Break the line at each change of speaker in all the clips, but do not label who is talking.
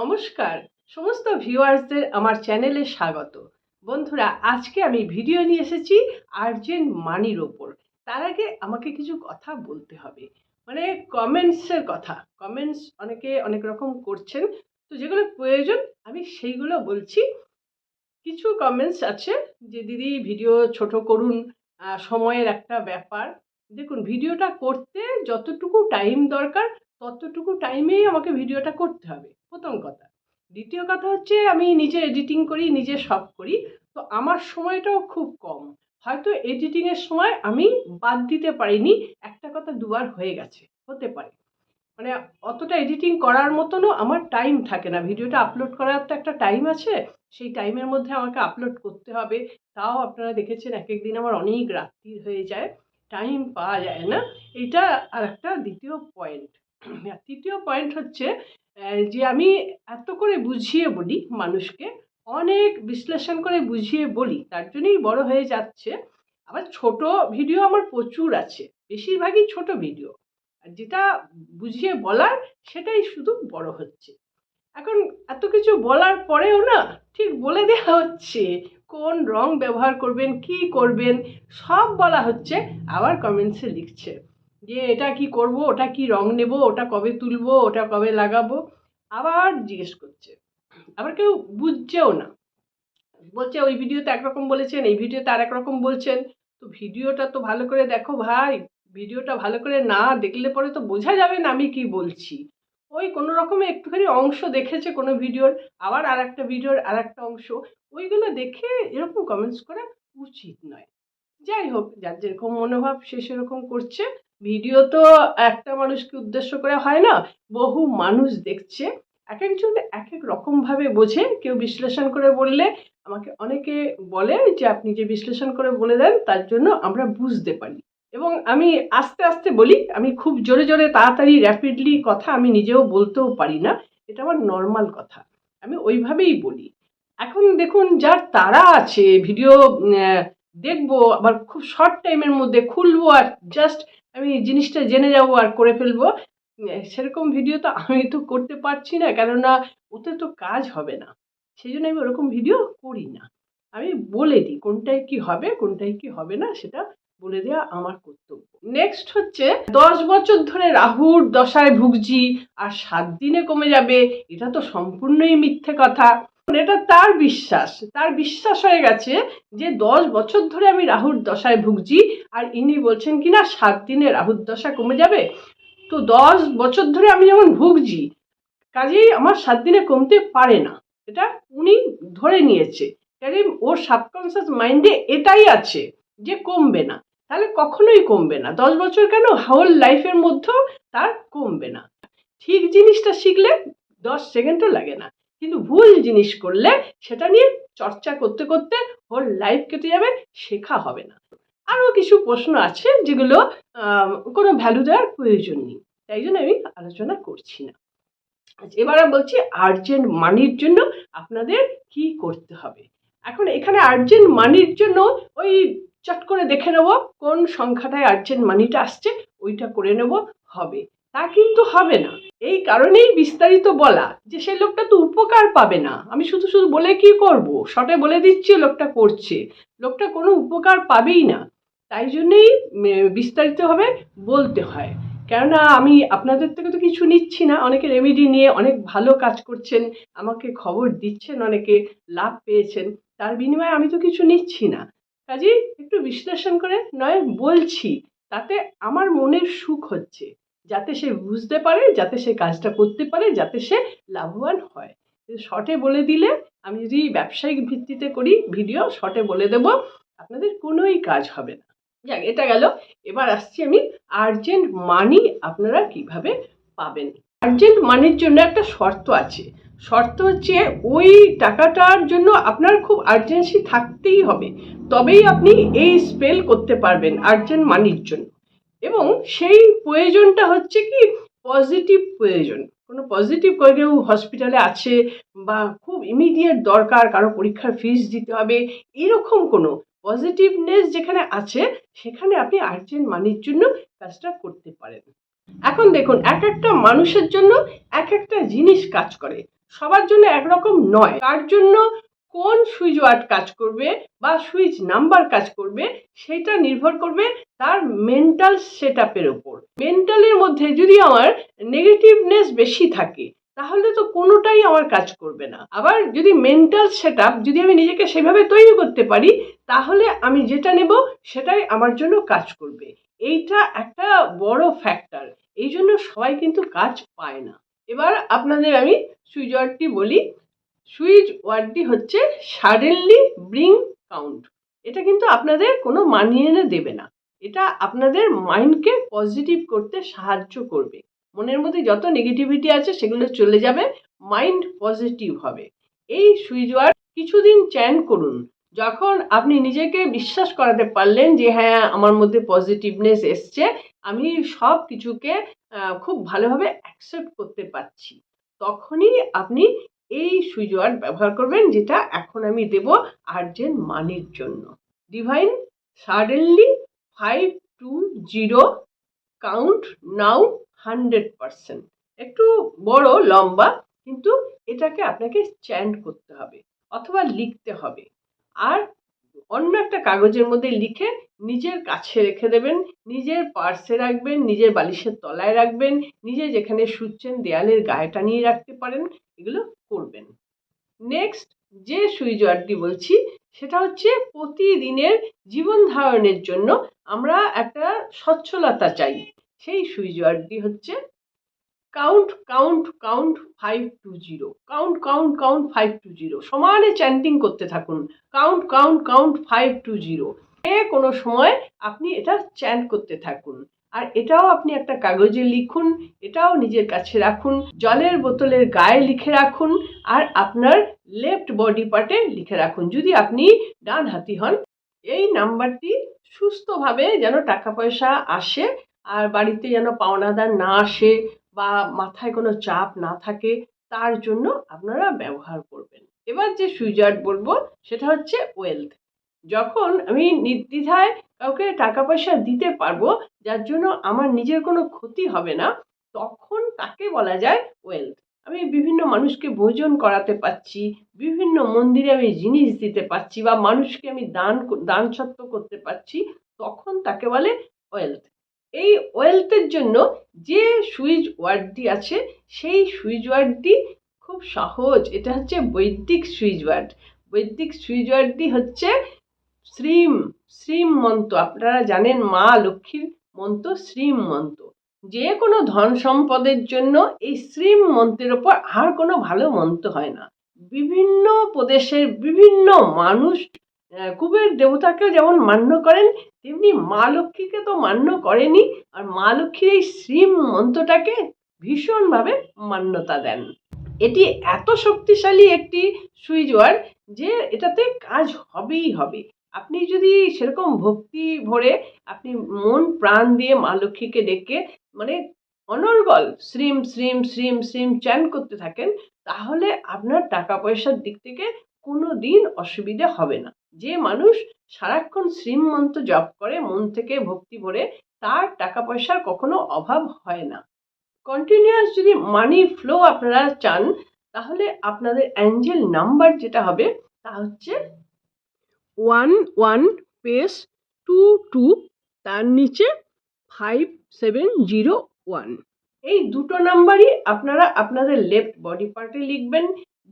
নমস্কার। সমস্ত ভিউয়ার্সদের আমার চ্যানেলে স্বাগত। বন্ধুরা, আজকে আমি ভিডিও নিয়ে এসেছি আর্জেন্ট মানির ওপর। তার আগে আমাকে কিছু কথা বলতে হবে। মানে কমেন্টসের কথা। কমেন্টস অনেকে অনেক রকম করছেন। তো যেগুলো প্রয়োজন, আমি সেইগুলো বলছি। কিছু কমেন্টস আছে যে, দিদি, ভিডিও ছোট করুন সময়ের একটা ব্যাপার। দেখুন, ভিডিওটা করতে যতটুকু টাইম দরকার ততটুকু টাইমেই আমাকে ভিডিওটা করতে হবে, প্রথম কথা। দ্বিতীয় কথা হচ্ছে, আমি নিজে এডিটিং করি, নিজে সব করি, তো আমার সময়টাও খুব কম। হয়তো এডিটিংয়ের সময় আমি বাদ দিতে পারিনি, একটা কথা দুবার হয়ে গেছে, হতে পারে। মানে অতটা এডিটিং করার মতনও আমার টাইম থাকে না। ভিডিওটা আপলোড করার তো একটা টাইম আছে, সেই টাইমের মধ্যে আমাকে আপলোড করতে হবে। তাও আপনারা দেখেছেন এক এক দিন আমার অনেক রাত্রি হয়ে যায় টাইম পাওয়া যায় না। এটা আর একটা দ্বিতীয় পয়েন্ট তৃতীয় পয়েন্ট হচ্ছে যে আমি এত করে বুঝিয়ে বলি মানুষকে, অনেক বিশ্লেষণ করে বুঝিয়ে বলি, তার জন্যই বড় হয়ে যাচ্ছে। আবার ছোট ভিডিও আমার প্রচুর আছে, বেশিরভাগই ছোট ভিডিও আর যেটা বুঝিয়ে বলার, সেটাই শুধু বড় হচ্ছে। এখন এত কিছু বলার পরেও না, ঠিক বলে দেওয়া হচ্ছে, কোন রং ব্যবহার করবেন, কি করবেন, সব বলা হচ্ছে, আবার কমেন্টসে লিখছে। যে এটা কি করব, ওটা কি রং নেব, ওটা কবে তুলব, ওটা কবে লাগাবো? আবার জিজ্ঞেস করছে। আবার কেউ বুঝছেও না। বলছে, ওই ভিডিওতে একরকম বলেছেন, এই ভিডিওতে আর এক রকম বলছেন। তো ভিডিওটা তো ভালো করে দেখো ভাই ভিডিওটা ভালো করে না দেখলে পরে তো বোঝা যাবে না আমি কি বলছি। ওই কোনো রকমে একটুখানি অংশ দেখেছে কোনো ভিডিওর আবার আর একটা ভিডিওর আর একটা অংশ। ওইগুলো দেখে এরকম কমেন্টস করা উচিত নয়। যাই হোক, যার যেরকম মনোভাব সে সেরকম করছে। ভিডিও তো একটা মানুষকে উদ্দেশ্য করে হয় না, বহু মানুষ দেখছে। এক একজন এক এক রকমভাবে বোঝে, কেউ বিশ্লেষণ করে বললে আমাকে অনেকে বলে যে আপনি যে বিশ্লেষণ করে বলে দেন, তার জন্য আমরা বুঝতে পারি। এবং আমি আস্তে আস্তে বলি, আমি খুব জোরে জোরে তাড়াতাড়ি র্যাপিডলি কথা আমি নিজেও বলতেও পারি না, এটা আমার নর্মাল কথা, আমি ওইভাবেই বলি। এখন দেখুন, যার তারা আছে ভিডিও দেখব, আবার খুব শর্ট টাইমের মধ্যে খুলবো আর জাস্ট আমি জিনিসটা জেনে যাব আর করে ফেলব। সেরকম ভিডিও তো আমি তো করতে পারছি না, কেননা ওতে তো কাজ হবে না। সেই জন্য আমি ওরকম ভিডিও করি না। আমি বলে দিই, কোনটায় কি হবে, কোনটায় কি হবে না, সেটা বলে দেওয়া আমার কর্তব্য। নেক্সট হচ্ছে, দশ বছর ধরে রাহুর দশায় ভুগছি, আর সাত দিনে কমে যাবে, এটা তো সম্পূর্ণই মিথ্যে কথা। এটা তার বিশ্বাস। তার বিশ্বাস হয়ে গেছে যে দশ বছর ধরে আমি রাহুর দশায় ভুগছি আর ইনি বলছেন কি না, সাত দিনে রাহুর দশা কমে যাবে। তো দশ বছর ধরে আমি যেমন ভুগছি, কাজেই আমার সাত দিনে কমতে পারে না। এটা উনি ধরে নিয়েছে। কাজেই ওর সাবকনসিয়াস মাইন্ডে এটাই আছে যে কমবে না। তাহলে কখনোই কমবে না। দশ বছর কেন? হোল লাইফের মধ্যেও তার কমবে না। ঠিক জিনিসটা শিখলে দশ সেকেন্ডও লাগে না। কিন্তু ভুল জিনিস করলে সেটা নিয়ে চর্চা করতে করতে হোল লাইফ কেটে যাবে, শেখা হবে না। আরও কিছু প্রশ্ন আছে যেগুলো কোনো ভ্যালু দেওয়ার প্রয়োজন নেই, তাই জন্য আমি আলোচনা করছি না। এবার এবারে বলছি আর্জেন্ট মানির জন্য আপনাদের কি করতে হবে? এখন এখানে আর্জেন্ট মানির জন্য ওই চট করে দেখে নেব কোন সংখ্যাটায় আর্জেন্ট মানিটা আসছে, ওইটা করে নেব, হবে। তা কিন্তু হবে না। এই কারণেই বিস্তারিত বলা যে সেই লোকটা তো উপকার পাবে না। আমি শুধু শুধু বলে কি করব? শর্টে বলে দিচ্ছি লোকটা করছে। লোকটা কোনো উপকার পাবেই না। তাই জন্যেই বিস্তারিতভাবে বলতে হয়। কেননা আমি আপনাদের থেকে তো কিছু নিচ্ছি না। অনেকে রেমেডি নিয়ে অনেক ভালো কাজ করছেন, আমাকে খবর দিচ্ছেন, অনেকে লাভ পেয়েছেন। তার বিনিময়ে আমি তো কিছু নিচ্ছি না। কাজেই একটু বিশ্লেষণ করে নয়, বলছি। তাতে আমার মনের সুখ হচ্ছে। যাতে সে বুঝতে পারে, যাতে সে কাজটা করতে পারে, যাতে সে লাভবান হয়। শর্টে বলে দিলে আমি যদি ব্যবসায়িক ভিত্তিতে করি ভিডিও, শর্টে বলে দেব, আপনাদের কোনোই কাজ হবে না। যাক, এটা গেল। এবার আসছি আমি আর্জেন্ট মানি আপনারা কীভাবে পাবেন। আর্জেন্ট মানির জন্য একটা শর্ত আছে। শর্ত হচ্ছে ওই টাকাটার জন্য আপনার খুব আর্জেন্সি থাকতেই হবে। তবেই আপনি এই স্পেল করতে পারবেন আর্জেন্ট মানির জন্য। এবং সেই প্রয়োজনটা হচ্ছে কি পজিটিভ প্রয়োজন। কোনো পজিটিভ কেউ হসপিটালে আছে বা খুব ইমিডিয়েট দরকার, কারও পরীক্ষার ফিস দিতে হবে, এরকম কোনো পজিটিভনেস যেখানে আছে, সেখানে আপনি আর্জেন্ট মানির জন্য কাজটা করতে পারেন। এখন দেখুন, এক একটা মানুষের জন্য এক একটা জিনিস কাজ করে। সবার জন্য একরকম নয়। তার জন্য? কোন সুইচ ওয়ার্ড কাজ করবে বা সুইচ নাম্বার কাজ করবে সেটা নির্ভর করবে তার মেন্টাল সেট আপের ওপর মেন্টালের মধ্যে যদি আমার নেগেটিভনেস বেশি থাকে, তাহলে তো কোনোটাই আমার কাজ করবে না। আবার যদি মেন্টাল সেট যদি আমি নিজেকে সেভাবে তৈরি করতে পারি, তাহলে আমি যেটা নেব সেটাই আমার জন্য কাজ করবে। এইটা একটা বড় ফ্যাক্টর এই জন্য সবাই কিন্তু কাজ পায় না। এবার আপনাদের আমি সুইচ ওয়ার্ডটি বলি। সুইচ ওয়ার্ডটি হচ্ছে সাডেনলি ব্রিং কাউন্ট। এটা কিন্তু আপনাদের কোনো মানিয়ে এনে দেবে না। এটা আপনাদের মাইন্ডকে পজিটিভ করতে সাহায্য করবে। মনের মধ্যে যত নেগেটিভিটি আছে সেগুলো চলে যাবে, মাইন্ড পজিটিভ হবে। এই সুইচ ওয়ার্ড কিছুদিন চ্যান করুন। যখন আপনি নিজেকে বিশ্বাস করাতে পারলেন যে হ্যাঁ আমার মধ্যে পজিটিভনেস এসছে, আমি সব কিছুকে খুব ভালোভাবে অ্যাকসেপ্ট করতে পারছি। তখনই আপনি এই ওয়ার্ড ব্যবহার করবেন, যেটা এখন আমি দেব আর্জেন্ট মানির জন্য। Divine suddenly five two zero count now hundred percent একটু বড়, লম্বা, কিন্তু এটাকে আপনাকে চ্যান্ট করতে হবে, অথবা লিখতে হবে। আর অন্য একটা কাগজের মধ্যে লিখে নিজের কাছে রেখে দেবেন, নিজের পার্সে রাখবেন, নিজের বালিশের তলায় রাখবেন, নিজে যেখানে শুচ্ছেন দেয়ালের গায়ে টানিয়ে রাখতে পারেন, এগুলো করবেন। নেক্সট যে সুইচ ওয়ার্ডটি বলছি, সেটা হচ্ছে প্রতিদিনের জীবন ধারণের জন্য আমরা একটা সচ্ছলতা চাই। সেই সুইচ ওয়ার্ডটি হচ্ছে count count count five two zero count count count five two zero সমানে চ্যান্টিং করতে থাকুন। Count count count five two zero যে কোনো সময় আপনি এটা চ্যান্ট করতে থাকুন। আর এটাও আপনি একটা কাগজে লিখুন, এটাও নিজের কাছে রাখুন, জলের বোতলের গায়ে লিখে রাখুন, আর আপনার লেফট বডি পার্টে লিখে রাখুন। যদি আপনি ডান হাতি হন, এই নাম্বারটি সুস্থভাবে যেন টাকা পয়সা আসে, আর বাড়িতে যেন পাওনাদার না আসে বা মাথায় কোনো চাপ না থাকে, তার জন্য আপনারা ব্যবহার করবেন। এবার যে সুইজার্ড বলব, সেটা হচ্ছে ওয়েলথ। যখন আমি নির্দ্বিধায় কাউকে টাকা পয়সা দিতে পারব, যার জন্য আমার নিজের কোনো ক্ষতি হবে না, তখন তাকে বলা যায় ওয়েলথ। আমি বিভিন্ন মানুষকে ভোজন করাতে পারছি, বিভিন্ন মন্দিরে আমি জিনিস দিতে পারছি বা মানুষকে আমি দান দান সত্ত্ব করতে পারছি, তখন তাকে বলে ওয়েলথ। এই ওয়েলথের জন্য যে সুইচ ওয়ার্ডটি আছে, সেই সুইচ ওয়ার্ডটি খুব সহজ। এটা হচ্ছে বৈদিক সুইচ ওয়ার্ড। বৈদিক সুইচ ওয়ার্ডটি হচ্ছে শ্রীম শ্রীম মন্ত্র আপনারা জানেন মা লক্ষ্মীর মন্ত্র শ্রীম মন্ত্র যে কোনো ধন সম্পদের জন্য এই শ্রীম মন্ত্রের ওপর আর কোনো ভালো মন্ত্র হয় না। বিভিন্ন প্রদেশের বিভিন্ন মানুষ কুবের দেবতাকেও যেমন মান্য করেন, তেমনি মা লক্ষ্মীকে তো মান্য করেনি আর মা লক্ষ্মীর এই শ্রীম মন্ত্রটাকে ভীষণভাবে মান্যতা দেন। এটি এত শক্তিশালী একটি সুইচ ওয়ার্ড যে এটাতে কাজ হবেই হবে। আপনি যদি সেরকম ভক্তি ভরে আপনি মন প্রাণ দিয়ে মা লক্ষ্মীকে ডেকে মানে অনর্গল শ্রীম শ্রীম শ্রীম শ্রীম চ্যান করতে থাকেন, তাহলে আপনার টাকা পয়সার দিক থেকে কোনো দিন অসুবিধে হবে না। যে মানুষ সারাক্ষণ শ্রীমন্ত জপ করে, মন থেকে ভক্তি ভরে, তার টাকা পয়সার কখনো অভাব হয় না। কন্টিনিউয়াস যদি মানি ফ্লো আপনারা চান, তাহলে আপনাদের অ্যাঞ্জেল নাম্বার যেটা হবে, তা হচ্ছে one one space two two তার নিচে ফাইভ সেভেন জিরো ওয়ান এই দুটো নাম্বারই আপনারা আপনাদের লেফট বডি পার্টে লিখবেন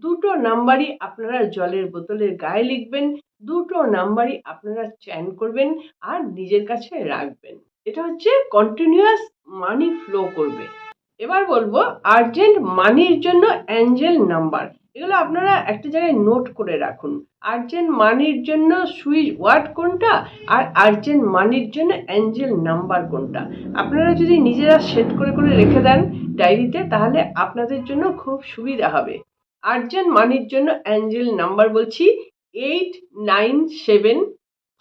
দুটো নাম্বারই আপনারা জলের বোতলের গায়ে লিখবেন, দুটো নাম্বারই আপনারা চ্যান করবেন আর নিজের কাছে রাখবেন। এটা হচ্ছে কন্টিনিউয়াস মানি ফ্লো করবে। এবার বলব আর্জেন্ট মানির জন্য অ্যাঞ্জেল নাম্বার এগুলো আপনারা একটা জায়গায় নোট করে রাখুন। আর্জেন্ট মানির জন্য সুইচ ওয়ার্ড কোনটা আর আর্জেন্ট মানির জন্য অ্যাঞ্জেল নাম্বার কোনটা। আপনারা যদি নিজেরা সেট করে করে রেখে দেন ডায়েরিতে তাহলে আপনাদের জন্য খুব সুবিধা হবে। আর্জেন্ট মানির জন্য অ্যাঞ্জেল নাম্বার বলছি eight nine seven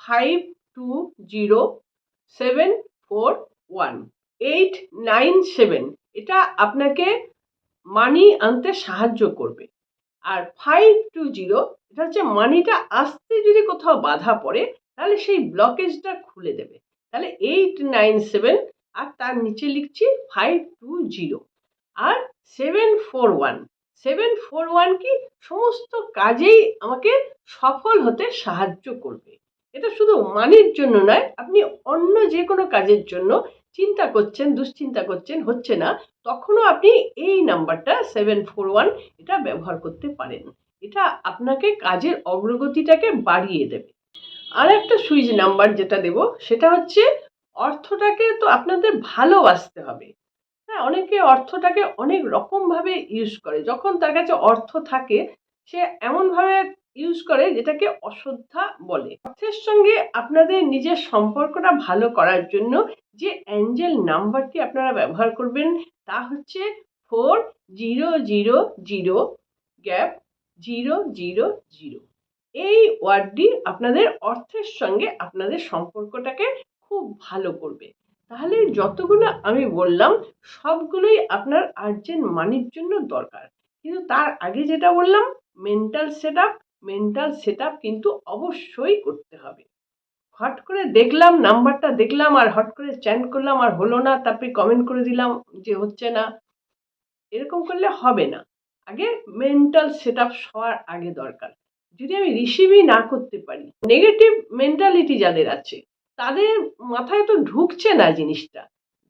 five two zero seven four one. Eight nine seven, এটা আপনাকে মানি আনতে সাহায্য করবে। আর ফাইভ টু জিরো, এটা হচ্ছে মানিটা আসতে যদি কোথাও বাধা পড়ে, তাহলে সেই ব্লকেজটা খুলে দেবে। তাহলে এইট নাইন সেভেন, আর তার নিচে লিখছি ফাইভ টু জিরো। আর seven four one seven four one কি সমস্ত কাজেই আমাকে সফল হতে সাহায্য করবে। এটা শুধু মানির জন্য নয়, আপনি অন্য যে কোনো কাজের জন্য চিন্তা করছেন, দুশ্চিন্তা করছেন, হচ্ছে না, তখনও আপনি এই নাম্বারটা সেভেন ফোর ওয়ান এটা ব্যবহার করতে পারেন। এটা আপনাকে কাজের অগ্রগতিটাকে বাড়িয়ে দেবে। আর একটা সুইচ নাম্বার যেটা দেব, সেটা হচ্ছে অর্থটাকে তো আপনাদের ভালোবাসতে হবে। হ্যাঁ অনেকে অর্থটাকে অনেক রকমভাবে ইউজ করে। যখন তার কাছে অর্থ থাকে, সে এমনভাবে ইউজ করে যেটাকে অশ্রদ্ধা বলে। অর্থের সঙ্গে আপনাদের নিজের সম্পর্কটা ভালো করার জন্য যে অ্যাঞ্জেল নাম্বারটি আপনারা ব্যবহার করবেন, তা হচ্ছে four zero zero zero gap zero zero zero এই ওয়ার্ডটি আপনাদের অর্থের সঙ্গে আপনাদের সম্পর্কটাকে খুব ভালো করবে। তাহলে যতগুলো আমি বললাম, সবগুলোই আপনার আর্জেন্ট মানির জন্য দরকার। কিন্তু তার আগে যেটা বললাম mental set up mental set up কিন্তু অবশ্যই করতে হবে। হট করে দেখলাম, নাম্বারটা দেখলাম, আর হট করে চ্যান্ট করলাম, আর হলো না, তারপরে কমেন্ট করে দিলাম যে হচ্ছে না। এরকম করলে হবে না। আগে মেন্টাল সেট আপ হওয়ার আগে দরকার। যদি আমি রিসিভই না করতে পারি নেগেটিভ মেন্টালিটি যাদের আছে তাদের মাথায় তো ঢুকছে না জিনিসটা।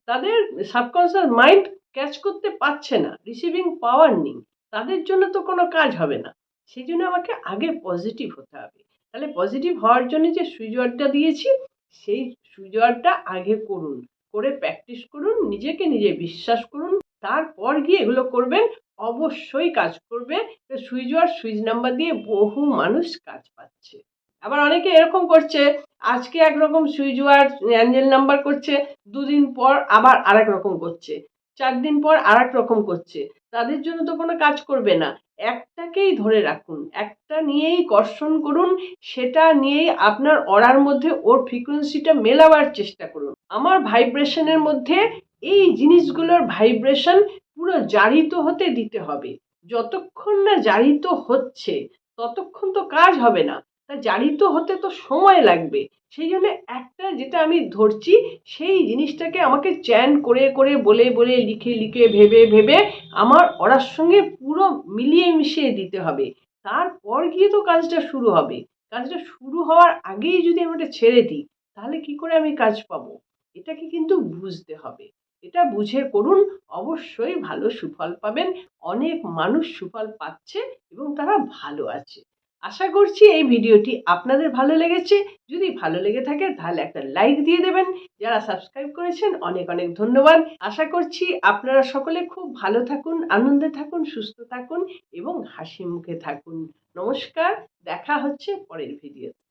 তাদের সাবকনসিয়াস মাইন্ড ক্যাচ করতে পারছে না রিসিভিং পাওয়ার নেই। তাদের জন্য তো কোনো কাজ হবে না। সেই জন্য আমাকে আগে পজিটিভ হতে হবে। তাহলে পজিটিভ হওয়ার জন্য যে সুইচওয়ার্ডটা দিয়েছি, সেই সুইচওয়ার্ডটা আগে করুন। করে প্র্যাকটিস করুন, নিজেকে নিজে বিশ্বাস করুন। তারপর গিয়ে এগুলো করবেন, অবশ্যই কাজ করবে। সুইচ ওয়ার্ড সুইচ নাম্বার দিয়ে বহু মানুষ কাজ পাচ্ছে। আবার অনেকে এরকম করছে, আজকে একরকম সুইচ ওয়ার্ড অ্যাঞ্জেল নাম্বার করছে, দুদিন পর আবার আরেক রকম করছে, চার দিন পর আর রকম করছে, তাদের জন্য তো কোনো কাজ করবে না। একটাকেই ধরে রাখুন, একটা নিয়েই কর্ষণ করুন, সেটা নিয়েই আপনার অরার মধ্যে ওর ফ্রিকোয়েন্সিটা মেলাবার চেষ্টা করুন। আমার ভাইব্রেশনের মধ্যে এই জিনিসগুলোর ভাইব্রেশন পুরো জারিত হতে দিতে হবে। যতক্ষণ না জারিত হচ্ছে, ততক্ষণ তো কাজ হবে না। তা জারিত হতে তো সময় লাগবে। সেই জন্য একটা যেটা আমি ধরছি, সেই জিনিসটাকে আমাকে চ্যান করে করে, বলে বলে, লিখে লিখে, ভেবে ভেবে আমার ওরার সঙ্গে পুরো মিলিয়ে মিশিয়ে দিতে হবে। তারপর গিয়ে তো কাজটা শুরু হবে। কাজটা শুরু হওয়ার আগেই যদি আমি ওটা ছেড়ে দিই, তাহলে কি করে আমি কাজ পাবো? এটাকে কিন্তু বুঝতে হবে। এটা বুঝে করুন, অবশ্যই ভালো সুফল পাবেন, অনেক মানুষ সুফল পাচ্ছে এবং তারা ভালো আছে। আশা করছি এই ভিডিওটি আপনাদের ভালো লেগেছে। যদি ভালো লেগে থাকে, তাহলে একটা লাইক দিয়ে দেবেন। যারা সাবস্ক্রাইব করেছেন, অনেক অনেক ধন্যবাদ। আশা করছি আপনারা সকলে খুব ভালো থাকুন, আনন্দে থাকুন, সুস্থ থাকুন এবং হাসি মুখে থাকুন। নমস্কার, দেখা হচ্ছে পরের ভিডিওতে